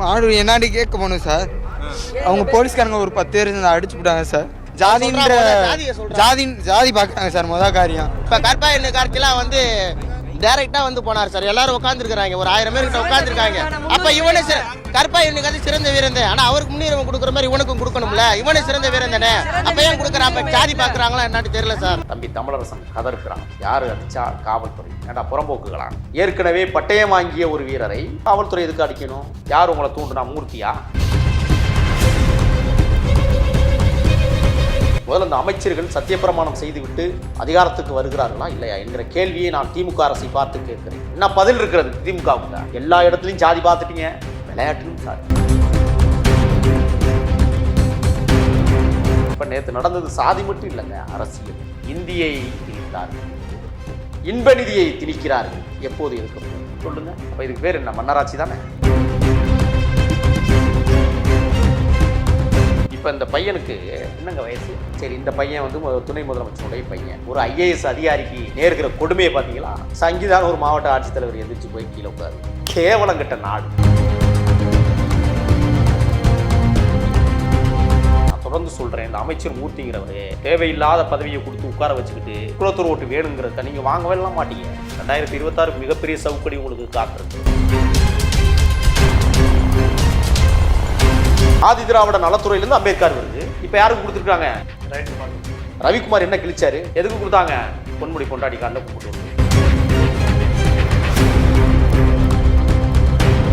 மாடு என்னாடி கேட்க போகணும் சார். அவங்க போலீஸ்காரங்க ஒரு பத்து பேர் அடிச்சு விட்டாங்க சார். ஜாதின்ற. ஜாதி ஜாதி பார்க்குறாங்க சார் முத காரியம். இப்போ கற்பாயன் கார்த்திலாம் வந்து டைரக்டா வந்து போனார் சார். எல்லாரும் உட்காந்துருக்காங்க ஒரு ஆயிரம் பேர் கிட்ட உட்காந்துருக்காங்க அப்ப இவனே சிற- கற்பாயனுக்கு வந்து சிறந்த வீரன் தான். ஆனா அவருக்கு முன்னுரிமை கொடுக்குற மாதிரி இவனுக்கும் கொடுக்கணும்ல. இவனே சிறந்த வீரன் தானே அப்ப ஏன் கொடுக்குறான் அப்ப ஜாதி பாக்குறாங்களா என்னன்னு தெரியல சார். தம்பி தமிழரசன் கதறுக்கிறான். யாரு அடிச்சா? காவல்துறை. ஏடா புறம்போக்குகளா ஏற்கனவே பட்டயம் வாங்கிய ஒரு வீரரை காவல்துறை எதுக்கு அடிக்கணும்? யார் உங்களை தூண்டுனா? மூர்த்தியா? முதல்ல அந்த அமைச்சர்கள் சத்தியப்பிரமாணம் செய்துவிட்டு அதிகாரத்துக்கு வருகிறார்களா இல்லையா என்கிற கேள்வியை நான் திமுக அரசை பார்த்து கேட்கிறேன். என்ன பதில் இருக்கிறது திமுகவுக்கு? எல்லா இடத்துலையும் ஜாதி பார்த்துட்டீங்க. விளையாட்டிலும் சாதி இப்போ நேற்று நடந்தது சாதி மட்டும் இல்லைங்க அரசியல். இந்தியை திணித்தார்கள். இன்ப நிதியை திணிக்கிறார்கள். எப்போது இருக்க சொல்லுங்க. அப்போ இதுக்கு பேர் என்ன? மன்னராட்சி தானே? இப்போ இந்த பையனுக்கு என்னங்க வயசு? சரி இந்த பையன் வந்து துணை முதலமைச்சருடைய பையன். ஒரு ஐஏஎஸ் அதிகாரிக்கு நேர்கிற கொடுமையை பார்த்தீங்களா? சங்கீதான ஒரு மாவட்ட ஆட்சித்தலைவர் எந்திரிச்சு போய் கீழே உட்காரு. கேவலம் கட்ட நாடு. தொடர்ந்து சொல்கிறேன் இந்த அமைச்சர் மூர்த்திங்கிறவர் தேவையில்லாத பதவியை கொடுத்து உட்கார வச்சுக்கிட்டு குளத்தூர் ஓட்டு வேணுங்கிறத நீங்கள் வாங்கவே மாட்டீங்க. ரெண்டாயிரத்தி இருபத்தாறு மிகப்பெரிய சவுக்கடி உங்களுக்கு காத்திருக்கு. ஆதி திராவிட நலத்துறையிலேருந்து அம்பேத்கர் வருது. இப்போ யாருக்கு கொடுத்துருக்காங்க? ரவிக்குமார் என்ன கிழிச்சாரு? எதுக்கு கொடுத்தாங்க? பொன்முடி கொண்டாடி காலில் கூப்பிட்டு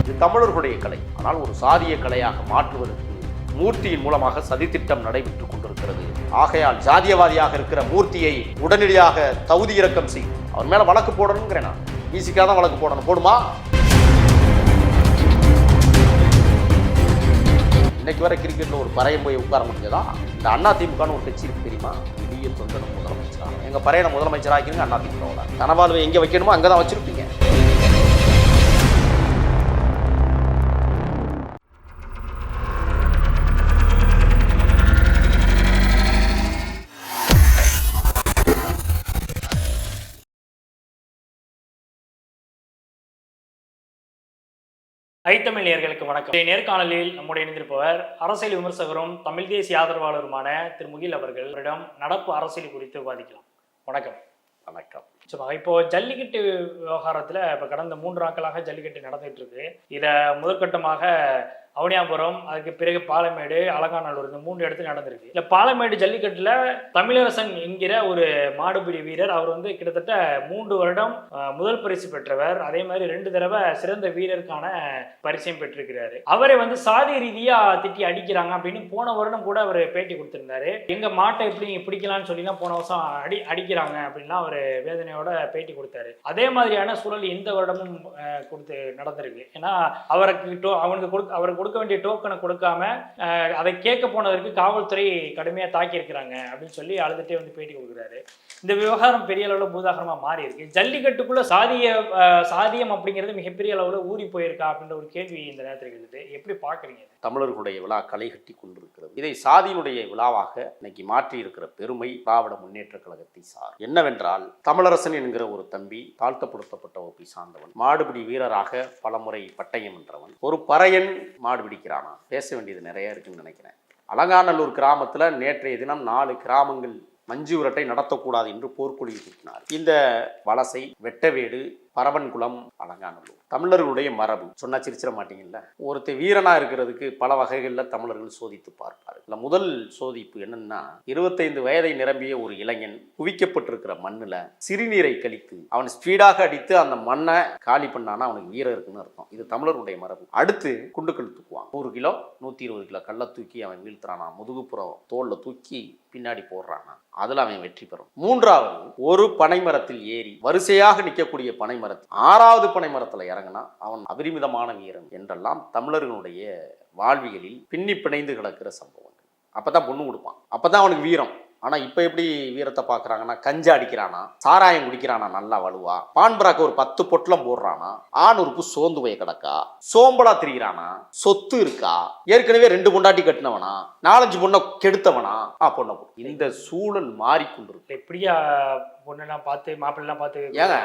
இது தமிழர்களுடைய கலை. ஆனால் ஒரு சாதிய கலையாக மாற்றுவதற்கு மூர்த்தியின் மூலமாக சதித்திட்டம் நடைபெற்றுக் கொண்டிருக்கிறது. ஆகையால் ஜாதியவாதியாக இருக்கிற மூர்த்தியை உடனடியாக தகுதி இறக்கம் செய் அவர் மேல வழக்கு போடணுங்கிறேன் நான். ஈஸிக்காக தான் வழக்கு போடணும். போடுமா? இன்னைக்கு வரை கிரிக்கெட்டில் ஒரு பறையை போய் உட்கார முடிஞ்சதான் இந்த அண்ணா திமுகன்னு ஒரு கட்சி இருக்கு தெரியுமா? இடிய தொண்டனும் எங்கள் எங்க பறையனை முதலமைச்சராக்கிருங்க அண்ணா திமுகவோட தனவாழ்வை எங்கே வைக்கணுமோ அங்கே தான் வச்சிருப்பீங்க. ஐத்தமிழ் நேயர்களுக்கு வணக்கம். நேர்காணலில் நம்முடைய இணைந்திருப்பவர் அரசியல் விமர்சகரும் தமிழ் தேசிய ஆதரவாளருமான திரு முகில் அவர்கள். அவரிடம் நடப்பு அரசியல் குறித்து விவாதிக்கலாம். வணக்கம். வணக்கம். சும்மா இப்போ ஜல்லிக்கட்டு விவகாரத்துல இப்ப கடந்த மூன்று நாட்களாக ஜல்லிக்கட்டு நடந்துட்டு இருக்கு. இத முதற்கட்டமாக அவனியாபுரம் அதுக்கு பிறகு பாலமேடு அலங்காநல்லூர் இந்த மூன்று இடத்துல நடந்திருக்கு. இல்லை பாலமேடு ஜல்லிக்கட்டுல தமிழரசன் என்கிற ஒரு மாடுபிடி வீரர் அவர் வந்து கிட்டத்தட்ட மூன்று வருடம் முதல் பரிசு பெற்றவர். அதே மாதிரி ரெண்டு தடவை சிறந்த வீரருக்கான பரிசையும் பெற்றிருக்கிறாரு. அவரை வந்து சாதி ரீதியா திட்டி அடிக்கிறாங்க அப்படின்னு போன வருடம் கூட அவர் பேட்டி கொடுத்திருந்தாரு. எங்க மாட்டை எப்படி நீங்க பிடிக்கலாம்னு சொல்லிலாம் போன வருஷம் அடி அடிக்கிறாங்க அப்படின்லாம் அவர் வேதனையோட பேட்டி கொடுத்தாரு. அதே மாதிரியான சூழல் இந்த வருடமும் கொடுத்து நடந்திருக்கு. ஏன்னா அவருக்கு அவனுக்கு கொடுக்க அவருக்கு கொடுக்க வேண்டிய டோக்கனை கொடுக்காம அதை கேட்க போனதற்கு காவல்துறை கடுமையாக தாக்கி இருக்கிறாங்க அப்படின்னு சொல்லி அழுதுட்டே வந்து பேட்டி கொடுக்குறாரு. இந்த விவகாரம் பெரிய அளவில் பூதாகரமாக மாறி இருக்கு ஜல்லிக்கட்டுக்குள்ள சாதிய சாதியம் அப்படிங்கிறது மிகப்பெரிய அளவுல ஊறி போயிருக்கா அப்படின்ற ஒரு கேள்வி இந்த நேரத்தில் இருக்குது எப்படி பார்க்குறீங்க தமிழர்களுடைய விழா களை கட்டி கொண்டிருக்கிறது. இதை சாதியினுடைய விழாவாக இன்னைக்கு மாற்றி இருக்கிற பெருமை திராவிட முன்னேற்ற கழகத்தை சார். என்னவென்றால் தமிழரசன் என்கிற ஒரு தம்பி தாழ்த்தப்படுத்தப்பட்ட வகுப்பை சார்ந்தவன் மாடுபிடி வீரராக பலமுறை பட்டயம் என்றவன் ஒரு பறையன் மாடு பிடிக்கிறானா பேச வேண்டியது நிறைய இருக்குன்னு நினைக்கிறேன். அலங்காநல்லூர் கிராமத்தில் நேற்றைய தினம் நாலு கிராமங்கள் மஞ்சு உரட்டை நடத்தக்கூடாது என்று போர்க்கொழி தூக்கினார் இந்த வலசை வெட்டவேடு பரவன்குளம் அலங்காநல்லூர் தமிழர்களுடைய மரபு. சொன்னா சிரிச்சிட மாட்டீங்கல்ல? ஒருத்தர் வீரனா இருக்கிறதுக்கு பல வகைகளில் தமிழர்கள் சோதித்து பார்ப்பார் இல்லை முதல் சோதிப்பு என்னன்னா இருபத்தைந்து வயதை நிரம்பிய ஒரு இளைஞன் குவிக்கப்பட்டிருக்கிற மண்ணில் சிறுநீரை கழித்து அவன் ஸ்பீடாக அடித்து அந்த மண்ணை காலி பண்ணானா அவனுக்கு வீரம் இருக்குன்னு அர்த்தம். இது தமிழருடைய மரபு. அடுத்து குண்டுக்கள் தூக்குவான். நூறு கிலோ நூற்றி இருபது கிலோ கல்லை தூக்கி அவன் வீழ்த்துறானா? முதுகுப்புறம் தோல்ல தூக்கி பின்னாடி போடுறானா? அதில் அவன் வெற்றி பெறும். மூன்றாவது ஒரு பனைமரத்தில் ஏறி வரிசையாக நிற்கக்கூடிய மரத்தில் ஆறாவது பனைமரத்துல இறங்கினா அவன் அபரிமிதமான வீரன் என்றெல்லாம் தமிழர்களுடைய வாழ்வியலில் பின்னி பிணைந்து கிடக்கிற சம்பவங்கள். அப்பதான் பொண்ணு கொடுப்பான். அப்பதான் அவனுக்கு வீரம். ஆனா இப்ப எப்படி வீரத்தை பாக்குறாங்கன்னா கஞ்சா அடிக்கிறானா சாராயம் குடிக்கிறானா நல்லா வலுவா பான்பராக்கு ஒரு பத்து பொட்டலம் போடுறானா ஆண் உறுப்பு சோர்ந்து போய் கிடக்கா சோம்பலா திரிகிறானா சொத்து இருக்கா ஏற்கனவே ரெண்டு பொண்டாட்டி கட்டினவனா நாலஞ்சு பொண்ணை கெடுத்தவனா ஆ பொண்ணை. இந்த சூழல் மாறிக்கொண்டிருக்கு இல்ல இப்படியா பொண்ணெல்லாம் பார்த்து மாப்பிள்ளெல்லாம் பார்த்து ஏங்க?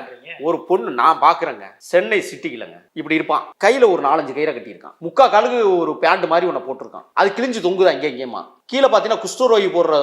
ஒரு பொண்ணு நான் பாக்குறேங்க சென்னை சிட்டிக்குலங்க இப்படி இருப்பான் கையில ஒரு நாலஞ்சு கயிறை கட்டியிருக்கான் முக்கா காலுக்கு ஒரு பேண்ட் மாதிரி ஒன்று போட்டிருக்கான் அது கிழிஞ்சு தொங்குதா இங்கே இங்கேயுமா கீழே பார்த்தீங்கன்னா குஷ்டரோகி போடுற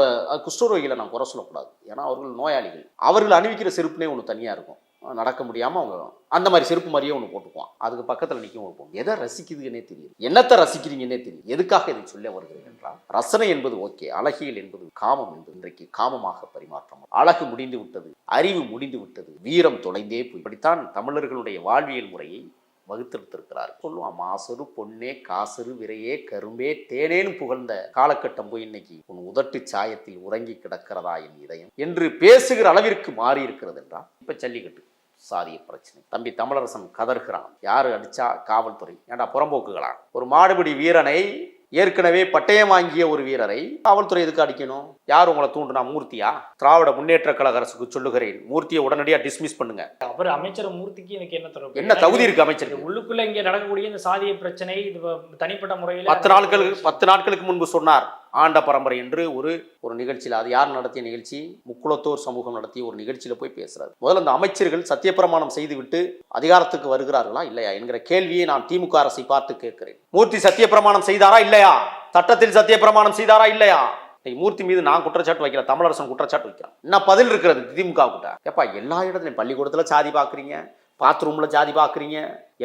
குஷ்டரோகிகளை நான் குறை சொல்லக்கூடாது. ஏன்னா அவர்கள் நோயாளிகள். அவர்கள் அணிவிக்கிற செருப்புனே ஒன்று தனியாக இருக்கும். நடக்க முடியாமல் அவங்க அந்த மாதிரி செருப்பு மாதிரியே ஒன்று போட்டுக்குவான். அதுக்கு பக்கத்தில் நிற்கும் ஒரு பொண்ணு. எதை ரசிக்குதுன்னே தெரியும் என்னத்தை ரசிக்கிறீங்கன்னே தெரியும் எதுக்காக இதை சொல்ல வருகிறேன் என்றால் ரசனை என்பது ஓகே. அழகியல் என்பது காமம் என்பது இன்றைக்கு காமமாக பரிமாற்றம். அழகு முடிந்து விட்டது அறிவு முடிந்து விட்டது வீரம் தொலைந்தே போய். இப்படித்தான் தமிழர்களுடைய வாழ்வியல் முறையை வகுத்தெடுத்திருக்கிறார். சொல்லுவான் மாசரு பொன்னே காசரு விரையே கரும்பே தேனேன்னு புகழ்ந்த காலகட்டம் போய் இன்னைக்கு உன் உதட்டு சாயத்தில் உறங்கி கிடக்கிறதா என் இதயம்? என்று பேசுகிற அளவிற்கு மாறி இருக்கிறது என்றால் இப்ப ஜல்லிக்கட்டு சாதிய பிரச்சனை. தம்பி தமிழரசன் கதர்கிறான் யாரு அடிச்சா காவல்துறை? ஏன்டா புறம்போக்குகளா? ஒரு மாடுபிடி வீரனை ஏற்கனவே பட்டயம் வாங்கிய ஒரு வீரரை காவல்துறை எதுக்கு அடிக்கணும்? யார் உங்களை தூண்டுனா மூர்த்தியா? திராவிட முன்னேற்ற கழக அரசுக்கு சொல்லுகிறேன். மூர்த்தியை உடனடியாக டிஸ்மிஸ் பண்ணுங்க. அவர் அமைச்சர் மூர்த்திக்கு எனக்கு என்ன தொடர்பு என்ன தகுதி இருக்கு அமைச்சருக்கு? உள்ளுக்குள்ள இங்க நடக்கக்கூடிய இந்த சாதிய பிரச்சனை இது தனிப்பட்ட முறையில் பத்து நாட்களுக்கு பத்து நாட்களுக்கு முன்பு சொன்னார். ஆண்ட பரம்பரை என்று ஒரு ஒரு நிகழ்ச்சியில் அது யார் நடத்திய நிகழ்ச்சி? முக்குளத்தோர் சமூகம் நடத்திய ஒரு நிகழ்ச்சியில் போய் பேசுறாரு. முதல்ல அந்த அமைச்சர்கள் சத்தியப்பிரமாணம் செய்துவிட்டு அதிகாரத்துக்கு வருகிறார்களா இல்லையா என்கிற கேள்வியை நான் திமுக அரசை பார்த்து கேட்கிறேன். மூர்த்தி சத்தியப்பிரமாணம் செய்தாரா இல்லையா? சட்டத்தில் சத்தியப்பிரமாணம் செய்தாரா இல்லையா? மூர்த்தி மீது நான் குற்றச்சாட்டு வைக்கல தமிழரசன் குற்றச்சாட்டு வைக்கிறேன். என்ன பதில் இருக்கிறது திமுக கிட்ட? ஏப்பா எல்லா இடத்துலையும் பள்ளிக்கூடத்துல சாதி பார்க்குறீங்க பாத்ரூம்ல சாதி பார்க்குறீங்க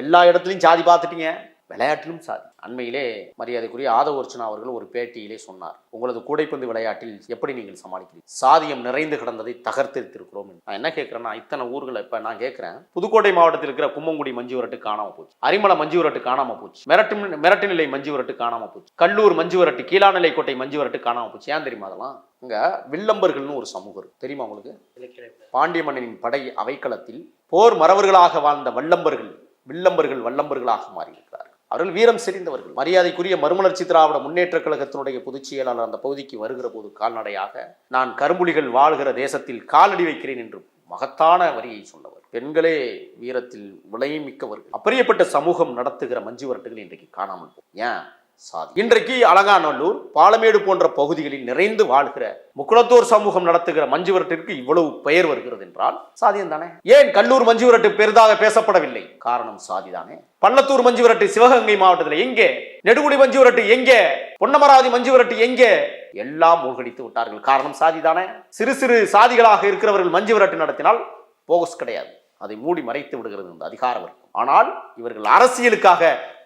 எல்லா இடத்துலையும் சாதி பார்த்துட்டீங்க விளையாட்டிலும் சாதி. அண்மையிலே மரியாதைக்குரிய ஆதவ அர்ச்சனா அவர்கள் ஒரு பேட்டியிலே சொன்னார். உங்களது கூடைப்பந்து விளையாட்டில் எப்படி நீங்கள் சமாளிக்கிறீங்க சாதியம் நிறைந்து கிடந்ததை தகர்த்தெடுத்திருக்கிறோம் நான் என்ன கேட்கிறேன்னா இத்தனை ஊர்களை இப்ப நான் கேட்கிறேன். புதுக்கோட்டை மாவட்டத்தில் இருக்கிற கும்மங்குடி மஞ்சுவரட்டு காணாம போச்சு. அரிமலை மஞ்சுவரட்டு காணாம போச்சு. மிரட்டு மிரட்டு நிலை மஞ்சுவரட்டு காணாம போச்சு. கல்லூர் மஞ்சுவரட்டு கீழாநிலைக்கோட்டை மஞ்சுவரட்டு காணாம போச்சு. ஏன் தெரியுமா அதெல்லாம்? இங்க வில்லம்பர்கள்னு ஒரு சமூகம் இருக்கு. தெரியுமா உங்களுக்கு? பாண்டிய மன்னனின் படை அவைக்களத்தில் போர் மறவர்களாக வாழ்ந்த வல்லம்பர்கள் வில்லம்பர்கள் வல்லம்பர்களாக மாறியிருக்கிறார்கள். அவர்கள் வீரம் செறிந்தவர்கள். மரியாதைக்குரிய மறுமலர்ச்சி திராவிட முன்னேற்ற கழகத்தினுடைய பொதுச் செயலாளர் அந்த பகுதிக்கு வருகிற போது கால்நடையாக நான் கரும்புலிகள் வாழ்கிற தேசத்தில் காலடி வைக்கிறேன் என்று மகத்தான வரியை சொன்னவர். பெண்களே வீரத்தில் விலையும் மிக்கவர்கள் அப்பரியப்பட்ட சமூகம் நடத்துகிற மஞ்சு வரட்டுகள் இன்றைக்கு காணாமல் போகும். ஏன்? சாதி. இன்றைக்கு அலங்காநல்லூர் பாலமேடு போன்ற பகுதிகளில் நிறைந்து வாழ்கிற முக்குளத்தூர் சமூகம் நடத்துகிற மஞ்சு விரட்டிற்கு இவ்வளவு பெயர் வருகிறது என்றால் சாதியம் தானே? ஏன் கல்லூர் மஞ்சு விரட்டு பெரிதாக பேசப்படவில்லை? காரணம் சாதிதானே பள்ளத்தூர் மஞ்சு விரட்டு சிவகங்கை மாவட்டத்தில் எங்கே? நெடுகுடி மஞ்சு விரட்டு எங்கே? பொன்னமராவதி மஞ்சு விரட்டு எங்கே? எல்லாம் மூழ்கடித்து விட்டார்கள். காரணம் சாதிதானே சிறு சிறு சாதிகளாக இருக்கிறவர்கள் மஞ்சு விரட்டு நடத்தினால் போகஸ் கிடையாது. அதை மூடி மறைத்து விடுகிறது இந்த அதிகார வர்க்கம் ஆனால் இவர்கள் அரசியலுக்காக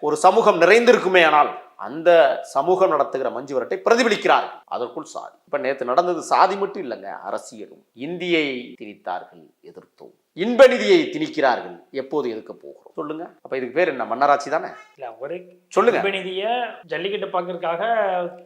ஒரு சமூகம் நிறைந்திருக்குமே ஆனால் அந்த சமூகம் நடத்துகிற மஞ்சு விரட்டை பிரதிபலிக்கிறார்கள். அதற்குள் சாதி. இப்ப நேத்து நடந்தது சாதி மட்டும் இல்லைங்க அரசியலும். இந்தியை திணித்தார்கள் எதிர்த்தோம். இன்ப நிதியை திணிக்கிறார்கள் எப்போது எதுக்க போகிறோம்? சொல்லுங்க. அப்ப இதுக்கு பேர் என்ன? மன்னராட்சி தானே? இல்ல ஒரு சொல்லுங்க. நிதிய ஜல்லிக்கட்டு பார்க்கறதுக்காக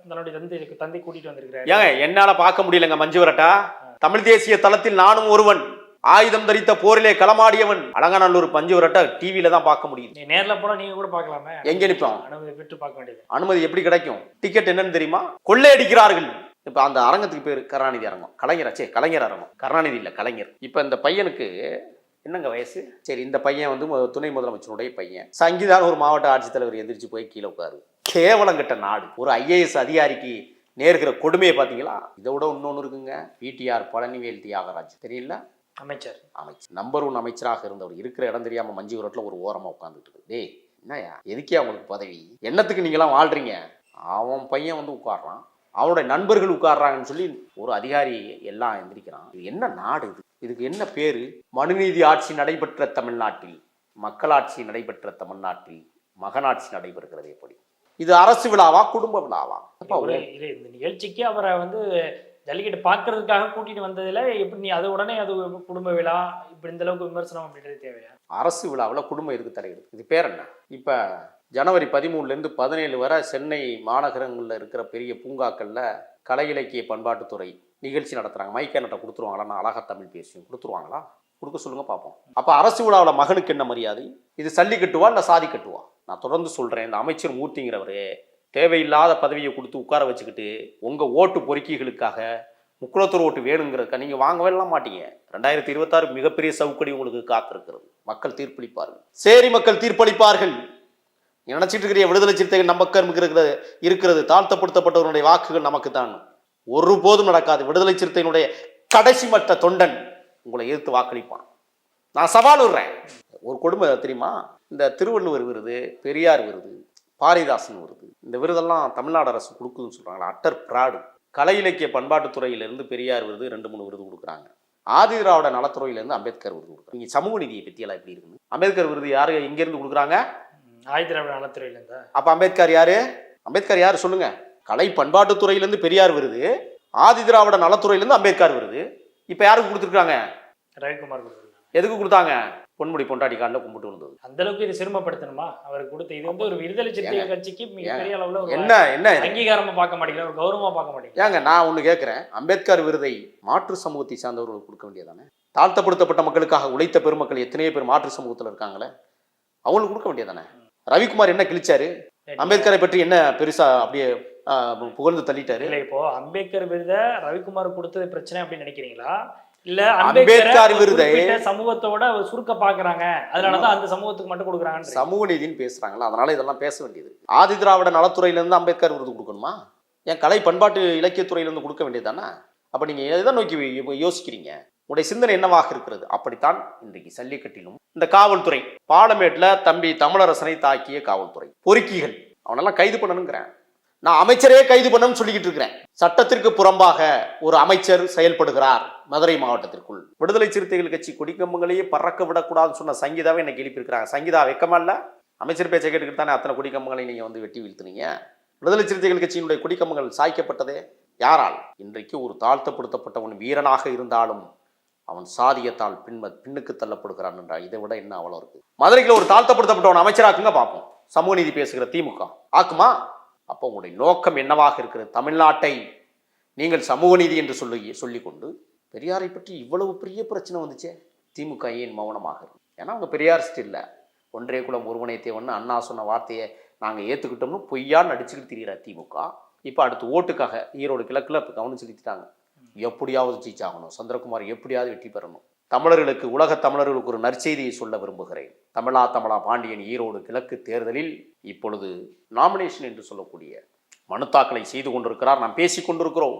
தன்னுடைய தந்தை தந்தை கூட்டிட்டு வந்திருக்கிறாரு. ஏங்க என்னால பார்க்க முடியலங்க மஞ்சு விரட்டா? தமிழ் தேசிய தளத்தில் நானும் ஒருவன். ஆயுதம் தரித்த போரிலே களமாடியவன். அலங்காநல்லூர் பஞ்சு விரட்டா டிவியில தான் பார்க்க முடியுது. நீ நேர்ல போனா நீங்க கூட பார்க்கலாமே. எங்க நிற்போம் அனுமதி பெற்று பார்க்க வேண்டியது. அனுமதி எப்படி கிடைக்கும்? டிக்கெட் என்னன்னு தெரியுமா? கொள்ளையடிக்கிறார்கள் இப்ப அந்த அரங்கத்துக்கு பேர் கருணாநிதி அரங்கம். கலைஞர்? சே கலைஞர் அரங்கம். கருணாநிதி இல்ல கலைஞர். இப்ப இந்த பையனுக்கு என்னங்க வயசு? சரி இந்த பையன் வந்து துணை முதலமைச்சருடைய பையன். சங்கீதான் ஒரு மாவட்ட ஆட்சித்தலைவர் எந்திரிச்சு போய் கீழே உட்காரு. கேவலம் கட்ட நாடு. ஒரு ஐஏஎஸ் அதிகாரிக்கு நேர்கிற கொடுமையை பார்த்தீங்களா? இதை விட இன்னொன்று இருக்குங்க. பிடிஆர் பழனிவேல் தியாகராஜ். தெரியல அமைச்சர். அமைச்சர். நம்பர் ஒன் அமைச்சராக இருந்தவர் இருக்கிற இடம் தெரியாம மஞ்சு விரட்டில் ஒரு ஓரமா உட்காந்துட்டு டேய் என்னய்யா எதுக்கே அவங்களுக்கு பதவி? என்னத்துக்கு நீங்களாம் வாழ்றீங்க? அவன் பையன் வந்து உட்கார்றான். அவனுடைய நண்பர்கள் உட்கார்றாங்கன்னு சொல்லி ஒரு அதிகாரி எல்லாம் எந்திரிக்கிறான். இது என்ன நாடு இது? இதுக்கு என்ன பேரு? மனுநீதி ஆட்சி நடைபெற்ற தமிழ்நாட்டில் மக்களாட்சி நடைபெற்ற தமிழ்நாட்டில் மகனாட்சி நடைபெறுகிறது எப்படி? இது அரசு விழாவா குடும்ப விழாவா? இந்த நிகழ்ச்சிக்கு அவரை வந்து ஜல்லிக்கட்டு பார்க்கறதுக்காக கூட்டிட்டு வந்ததுல எப்படி நீ அது உடனே அது குடும்ப விழா இப்படி இந்த அளவுக்கு விமர்சனம் அப்படின்றது தேவையா? அரசு விழாவில் குடும்பம் எதுக்கு தலையிடுது இது பேர் என்ன? இப்போ ஜனவரி பதிமூணுலேருந்து பதினேழு வரை சென்னை மாநகரங்களில் இருக்கிற பெரிய பூங்காக்களில் கலை இலக்கிய பண்பாட்டுத்துறை நிகழ்ச்சி நடத்துகிறாங்க மைக்கேனட்டை கொடுத்துருவாங்களா? நான் அழகா தமிழ் பேசியும். கொடுத்துருவாங்களா? கொடுக்க சொல்லுங்கள் பார்ப்போம் அப்போ அரசு விழாவில் மகனுக்கு என்ன மரியாதை? இது சல்லி கட்டுவா இல்லை சாதி கட்டுவா நான் தொடர்ந்து சொல்கிறேன் இந்த அமைச்சர் மூர்த்திங்கிறவரு தேவையில்லாத பதவியை கொடுத்து உட்கார வச்சுக்கிட்டு உங்கள் ஓட்டு பொறுக்கிகளுக்காக முக்குளத்தூர் ஓட்டு வேணுங்கிறதுக்கா நீங்கள் வாங்கவே எல்லாம் மாட்டீங்க. ரெண்டாயிரத்தி இருபத்தாறு மிகப்பெரிய சவுக்கடி உங்களுக்கு காத்திருக்கிறது. மக்கள் தீர்ப்பளிப்பார்கள். சரி மக்கள் தீர்ப்பளிப்பார்கள். நினச்சிட்டு இருக்கிற விடுதலை சிறுத்தைகள் நம்பக்கம் இருக்கிறது இருக்கிறது. தாழ்த்தப்படுத்தப்பட்டவருடைய வாக்குகள் நமக்கு தான் ஒருபோதும் நடக்காது. விடுதலை சிறுத்தையினுடைய கடைசி மட்ட தொண்டன் உங்களை எதிர்த்து வாக்களிப்பான். நான் சவால் விடுறேன். ஒரு கொடுமை தெரியுமா? இந்த திருவள்ளுவர் விருது பெரியார் விருது பாரிதாசன் விருது. இந்த விருதெல்லாம் தமிழ்நாடு அரசு கொடுக்குதுன்னு சொல்றாங்களா அட்டர் பிராடு. கலை இலக்கிய பண்பாட்டுத் துறையிலிருந்து பெரியார் விருது ரெண்டு மூணு விருது கொடுக்குறாங்க. ஆதி திராவிட நலத்துறையிலேருந்து அம்பேத்கர் விருது கொடுக்குறாங்க. நீங்கள் சமூக நீதியை பற்றியெல்லாம் எப்படி இருக்குன்னு? அம்பேத்கர் விருது யாரு எங்கேருந்து கொடுக்குறாங்க? ஆயுதிராவிட நலத்துறையில இருந்தா அப்ப அம்பேத்கர் யாரு? அம்பேத்கர் யாரு சொல்லுங்க. கலை பண்பாட்டுத் துறையிலேருந்து பெரியார் விருது ஆதி திராவிட நலத்துறையிலேருந்து அம்பேத்கர் விருது. இப்ப யாருக்கு கொடுத்துருக்காங்க? ரவிக்குமார் எதுக்கு கொடுத்தாங்க? பொன்முடி பொண்டாடி காலில் கும்பிட்டு வந்தது அந்த அளவுக்கு இது சிரமப்படுத்தணுமா? அவருக்கு கொடுத்த இது வந்து ஒரு விடுதலை சிறுத்தைகள் கட்சிக்கு மிகப்பெரிய அளவுல என்ன என்ன இது? அங்கீகாரமா பார்க்க மாட்டேங்கிறேன் ஒரு கௌரவமா பார்க்க மாட்டேங்கிறேன் ஏங்க நான் ஒன்று கேட்குறேன் அம்பேத்கர் விருதை மாற்று சமூகத்தை சார்ந்தவர்களுக்கு கொடுக்க வேண்டியதானே? தாழ்த்தப்படுத்தப்பட்ட மக்களுக்காக உழைத்த பெருமக்கள் எத்தனையோ பேர் மாற்று சமூகத்தில் இருக்காங்களே? அவங்களுக்கு கொடுக்க வேண்டியதானே? ரவிக்குமார் என்ன கிழிச்சாரு? அம்பேத்கரை பற்றி என்ன பெருசா அப்படியே புகழ்ந்து தள்ளிட்டாரு? இல்ல இப்போ அம்பேத்கர் விருத ரவிக்குமார் கொடுத்தது பிரச்சனை அப்படின்னு நினைக்கிறீங்களா? இல்ல அம்பேத்கர் விருதை- சமூகத்தோட சுருக்க பாக்குறாங்க. அதனாலதான் அந்த சமூகத்துக்கு மட்டும் கொடுக்குறாங்க சமூக நீதினு பேசுறாங்களா அதனால இதெல்லாம் பேச வேண்டியது. ஆதி திராவிட நலத்துறையிலேருந்து அம்பேத்கர் விருது கொடுக்கணுமா? ஏன் கலை பண்பாட்டு இலக்கியத்துறையிலேருந்து கொடுக்க வேண்டியதானே அப்போ நீங்கள் எதை நோக்கி யோசிக்கிறீங்க? உங்களுடைய சிந்தனை என்னவாக இருக்கிறது? அப்படித்தான் இன்றைக்கு சல்லிக்கட்டிலும் இந்த காவல்துறை பாலமேட்டில் தம்பி தமிழரசனை தாக்கிய காவல்துறை. பொறுக்கிகள். அவனெல்லாம் கைது பண்ணணுங்கிறேன். நான் அமைச்சரே கைது பண்ணணும்னு சொல்லிக்கிட்டு இருக்கிறேன். சட்டத்திற்கு புறம்பாக ஒரு அமைச்சர் செயல்படுகிறார் மதுரை மாவட்டத்திற்குள். விடுதலை சிறுத்தைகள் கட்சி கொடிக்கம்பங்களையே பறக்க விடக்கூடாதுன்னு சொன்ன சங்கீதாவை இன்னைக்கு எழுப்பியிருக்கிறாங்க சங்கீதா வெக்கமா இல்ல? அமைச்சர் பேச்சை கேட்டுக்கிட்டு தானே அத்தனை குடிக்கம்பங்களை நீங்க வந்து வெட்டி வீழ்த்துனீங்க? விடுதலை சிறுத்தைகள் கட்சியினுடைய கொடிக்கம்பங்கள் சாய்க்கப்பட்டதே? யாரால்? இன்றைக்கு ஒரு தாழ்த்தப்படுத்தப்பட்டவன் வீரனாக இருந்தாலும் அவன் சாதியத்தால் பின்ம பின்னுக்கு தள்ளப்படுகிறான் என்றால் இதை விட என்ன அவ்வளோ இருக்கு? மதுரையில் ஒரு தாழ்த்தப்படுத்தப்பட்டவன் அமைச்சராக்குங்க பார்ப்போம் சமூக நீதி பேசுகிற திமுக. ஆக்குமா? அப்போ உங்களுடைய நோக்கம் என்னவாக இருக்கிறது? தமிழ்நாட்டை நீங்கள் சமூக நீதி என்று சொல்லி சொல்லிக்கொண்டு பெரியாரை பற்றி இவ்வளவு பெரிய பிரச்சனை வந்துச்சே? திமுக ஏன் மௌனமாக இருக்கு? ஏன்னா அவங்க பெரியார் இல்லை. ஒன்றே குலம் ஒருவனை தேவன் அண்ணா சொன்ன வார்த்தையை நாங்கள் ஏற்றுக்கிட்டோம்னு பொய்யா நடிச்சுக்கிட்டு திரிகிற திமுக இப்போ அடுத்து ஓட்டுக்காக ஈரோடு கிழக்கில் இப்போ கவனம் செலுத்திட்டாங்க. எப்படியாவது ஜெயிச்சாகணும். சந்திரகுமார் எப்படியாவது வெற்றி பெறணும். தமிழர்களுக்கு உலக தமிழர்களுக்கு ஒரு நற்செய்தியை சொல்ல விரும்புகிறேன். தமிழா தமிழா பாண்டியன் ஈரோடு கிழக்கு தேர்தலில் இப்பொழுது நாமினேஷன் என்று சொல்லக்கூடிய மனு தாக்கலை செய்து கொண்டிருக்கிறார். நாம் பேசிக் கொண்டிருக்கிறோம்.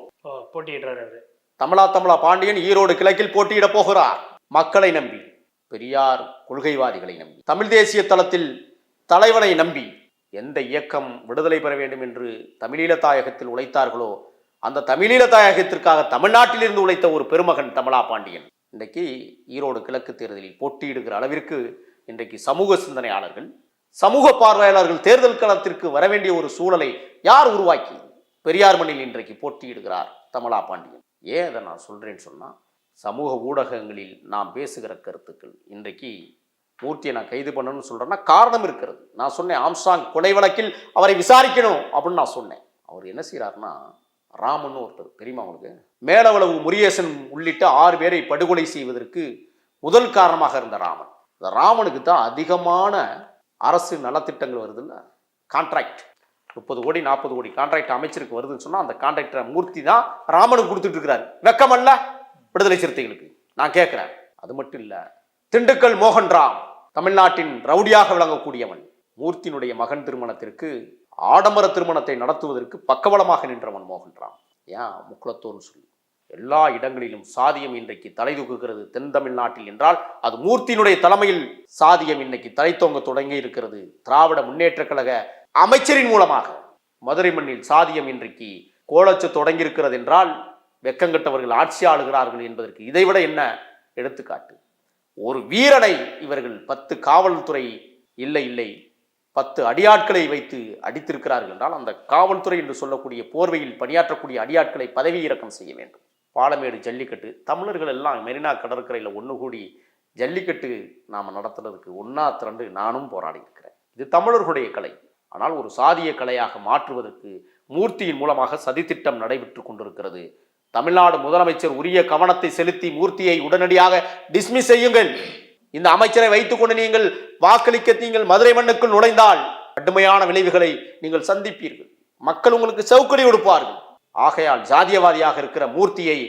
போட்டியிடுறாரு தமிழா தமிழா பாண்டியன் ஈரோடு கிழக்கில் போட்டியிடப் போகிறார். மக்களை நம்பி பெரியார் கொள்கைவாதிகளை நம்பி தமிழ் தேசிய தளத்தில் தலைவனை நம்பி எந்த இயக்கம் விடுதலை பெற வேண்டும் என்று தமிழீழ தாயகத்தில் உழைத்தார்களோ அந்த தமிழீழ தாயகத்திற்காக தமிழ்நாட்டில் இருந்து உழைத்த ஒரு பெருமகன் தமிழா பாண்டியன். இன்றைக்கு ஈரோடு கிழக்கு தேர்தலில் போட்டியிடுகிற அளவிற்கு இன்றைக்கு சமூக சிந்தனையாளர்கள் சமூக பார்வையாளர்கள் தேர்தல் களத்திற்கு வர வேண்டிய ஒரு சூழலை யார் உருவாக்கி பெரியார் மண்ணில் இன்றைக்கு போட்டியிடுகிறார் தமிழா பாண்டியன்? ஏன் அதை நான் சொல்கிறேன்னு சொன்னால் சமூக ஊடகங்களில் நாம் பேசுகிற கருத்துக்கள் இன்றைக்கு மூர்த்தியை நான் கைது பண்ணணும்னு சொல்கிறேன்னா காரணம் இருக்கிறது. நான் சொன்னேன் ஆம்சாங் கொலை வழக்கில் அவரை விசாரிக்கணும் அப்படின்னு நான் சொன்னேன். அவர் என்ன செய்கிறாருன்னா ராமன் ஒருத்தர் தெரியுமா உங்களுக்கு? மேலவளவு முருகேசன் உள்ளிட்ட ஆறு பேரை படுகொலை செய்வதற்கு முதல் காரணமாக இருந்த ராமன். இந்த ராமனுக்கு தான் அதிகமான அரசு நலத்திட்டங்கள் வருதுல்ல கான்ட்ராக்ட் முப்பது கோடி நாற்பது கோடி கான்ட்ராக்ட் அமைச்சருக்கு வருதுன்னு சொன்னால் அந்த கான்ட்ராக்டரை மூர்த்தி தான் ராமனுக்கு கொடுத்துட்டு இருக்கிறாரு வெக்கமல்ல? விடுதலை சிறுத்தைகளுக்கு. நான் கேட்குறேன் அது மட்டும் இல்லை திண்டுக்கல் மோகன் ராம் தமிழ்நாட்டின் ரவுடியாக விளங்கக்கூடியவன் மூர்த்தியினுடைய மகன் திருமணத்திற்கு ஆடம்பர திருமணத்தை நடத்துவதற்கு பக்கபலமாக நின்றவன் மோகன் ராம். ஏன்? முக்குளத்தோர்னு சொல்லி. எல்லா இடங்களிலும் சாதியம் இன்றைக்கு தலை தூக்குகிறது. தென் தமிழ்நாட்டில் என்றால் அது மூர்த்தியினுடைய தலைமையில் சாதியம் இன்னைக்கு தலை தொடங்கி இருக்கிறது. திராவிட முன்னேற்றக் கழக அமைச்சரின் மூலமாக மதுரை மண்ணில் சாதியம் இன்றைக்கு கோலச்சு தொடங்கி இருக்கிறது என்றால் வெக்கங்கட்டவர்கள் ஆட்சி ஆளுகிறார்கள் என்பதற்கு இதைவிட என்ன எடுத்துக்காட்டு? ஒரு வீரனை இவர்கள் பத்து காவல்துறை இல்லை இல்லை பத்து அடியாட்களை வைத்து அடித்திருக்கிறார்கள் என்றால் அந்த காவல்துறை என்று சொல்லக்கூடிய போர்வையில் பணியாற்றக்கூடிய அடியாட்களை பதவி இறக்கம் செய்ய வேண்டும். பாலமேடு ஜல்லிக்கட்டு தமிழர்கள் எல்லாம் மெரினா கடற்கரையில் ஒன்று கூடி ஜல்லிக்கட்டு நாம் நடத்துறதுக்கு ஒன்றா திரண்டு நானும் போராடி இருக்கிறேன். இது தமிழர்களுடைய கலை. ஆனால் ஒரு சாதிய கலையாக மாற்றுவதற்கு மூர்த்தியின் மூலமாக சதித்திட்டம் நடைபெற்று கொண்டிருக்கிறது. தமிழ்நாடு முதலமைச்சர் உரிய கவனத்தை செலுத்தி மூர்த்தியை உடனடியாக டிஸ்மிஸ் செய்யுங்கள். இந்த அமைச்சரை வைத்துக்கொண்டு நீங்கள் வாக்களிக்க நீங்கள் மதுரை மண்ணுக்குள் நுழைந்தால் கடுமையான விளைவுகளை நீங்கள் சந்திப்பீர்கள். மக்கள் உங்களுக்கு சவுக்கடி கொடுப்பார்கள். ஆகையால் ஜாதியவாதியாக இருக்கிற மூர்த்தியை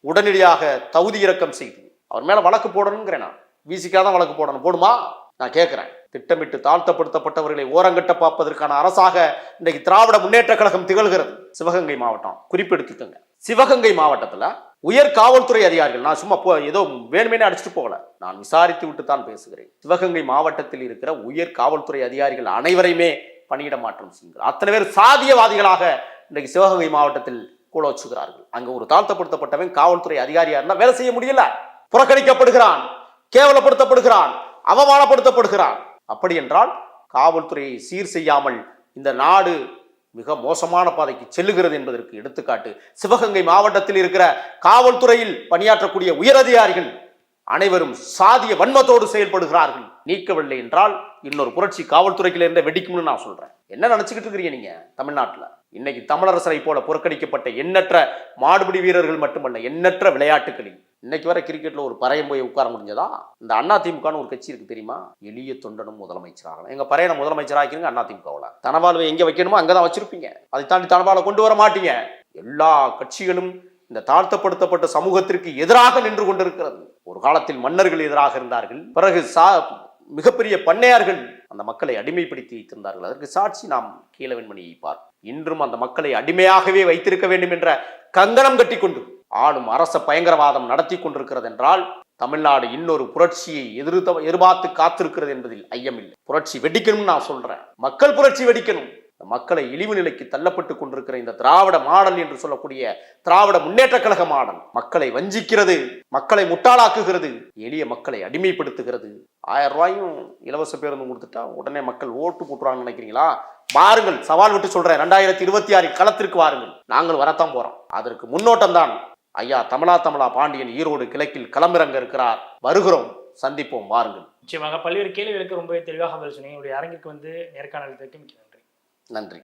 உடனடியாக தகுதி இறக்கம் செய்து அவர் மேலே வழக்கு போடணுங்கிறேன் நான். விசிக்கா தான் வழக்கு போடணும். போடுமா? நான் கேட்குறேன் திட்டமிட்டு தாழ்த்தப்படுத்தப்பட்டவர்களை ஓரங்கட்ட பார்ப்பதற்கான அரசாக இன்றைக்கு திராவிட முன்னேற்ற கழகம் திகழ்கிறது. சிவகங்கை மாவட்டம். குறிப்பெடுத்துக்கோங்க. சிவகங்கை மாவட்டத்தில் உயர் காவல்துறை அதிகாரிகள் நான் சும்மா போ ஏதோ வேணுமேனே அடிச்சுட்டு போகல. நான் விசாரித்து விட்டு தான் பேசுகிறேன். சிவகங்கை மாவட்டத்தில் இருக்கிற உயர் காவல்துறை அதிகாரிகள் அனைவரையுமே பணியிட மாற்றம் செய்யுங்கள். அத்தனை பேர் சாதியவாதிகளாக இன்றைக்கு சிவகங்கை மாவட்டத்தில் கூட வச்சுக்கிறார்கள். அங்கே ஒரு தாழ்த்தப்படுத்தப்பட்டவன் காவல்துறை அதிகாரியாக இருந்தால் வேலை செய்ய முடியல. புறக்கணிக்கப்படுகிறான். கேவலப்படுத்தப்படுகிறான். அவமானப்படுத்தப்படுகிறான். அப்படி என்றால் காவல்துறையை சீர் செய்யாமல் இந்த நாடு மிக மோசமான பாதைக்கு செல்லுகிறது என்பதற்கு எடுத்துக்காட்டு சிவகங்கை மாவட்டத்தில் இருக்கிற காவல்துறையில் பணியாற்றக்கூடிய உயரதிகாரிகள் அனைவரும் சாதிய வன்மத்தோடு செயல்படுகிறார்கள். நீக்கவில்லை என்றால் இன்னொரு புரட்சி காவல்துறைக்குள்ள இருந்த வெடிக்கும்னு நான் சொல்றேன். என்ன நினைச்சுக்கிட்டு இருக்கிறீங்க நீங்க தமிழ்நாட்டில்? இன்னைக்கு தமிழரசரை போல புறக்கணிக்கப்பட்ட எண்ணற்ற மாடுபிடி வீரர்கள் மட்டுமல்ல எண்ணற்ற விளையாட்டுகளில் இன்னைக்கு வர கிரிக்கெட்ல ஒரு பறையம் போய் உட்கார முடிஞ்சதா? இந்த அண்ணா திமுகன்னு ஒரு கட்சி இருக்கு தெரியுமா? எளிய தொண்டனும் முதலமைச்சராகலாம் எங்க பறையனை முதலமைச்சராக்கிறீங்க அண்ணா திமுகவில் தனவாழ்வை எங்க வைக்கணுமோ அங்கதான் வச்சிருப்பீங்க. அதை தாண்டி தனபாலை கொண்டு வர மாட்டீங்க. எல்லா கட்சிகளும் இந்த தாழ்த்தப்படுத்தப்பட்ட சமூகத்திற்கு எதிராக நின்று கொண்டிருக்கிறது. ஒரு காலத்தில் மன்னர்கள் எதிராக இருந்தார்கள். பிறகு சா மிகப்பெரிய பண்ணையார்கள் அந்த மக்களை அடிமைப்படுத்தி வைத்திருந்தார்கள். அதற்கு சாட்சி நாம் கீழவெண்மணியை பார் இன்றும் அந்த மக்களை அடிமையாகவே வைத்திருக்க வேண்டும் என்ற கங்கணம் கட்டிக்கொண்டு ஆளும் அரச பயங்கரவாதம் நடத்தி கொண்டிருக்கிறது என்றால் தமிழ்நாடு இன்னொரு புரட்சியை எதிர்த்த எதிர்பார்த்து காத்திருக்கிறது என்பதில் ஐயமில்லை. புரட்சி வெடிக்கணும்னு நான் சொல்றேன். மக்கள் புரட்சி வெடிக்கணும். மக்களை இழிவு நிலைக்கு தள்ளப்பட்டு கொண்டிருக்கிற இந்த திராவிட மாடல் என்று சொல்லக்கூடிய திராவிட முன்னேற்ற கழக மாடல் மக்களை வஞ்சிக்கிறது மக்களை முட்டாளாக்குகிறது எளிய மக்களை அடிமைப்படுத்துகிறது. ஆயிரம் ரூபாயும் இலவச பேருந்து கொடுத்துட்டா உடனே மக்கள் ஓட்டு போட்டுருவாங்கன்னு நினைக்கிறீங்களா? வாருங்கள் சவால் விட்டு சொல்றேன். ரெண்டாயிரத்தி இருபத்தி ஆறில் களத்திற்கு வாருங்கள். நாங்கள் வரத்தான் போறோம். அதற்கு முன்னோட்டம் தான். ஐயா தமிழா தமிழா பாண்டியன் ஈரோடு கிழக்கில் களமிறங்க இருக்கிறார். வருகிறோம். சந்திப்போம். வாருங்கள். நிச்சயமாக பல்வேறு கேள்விகளுக்கு ரொம்பவே தெளிவாக பதில் சொன்னீங்க. அரங்கிற்கு வந்து நேர்காணல் மிக்க நன்றி.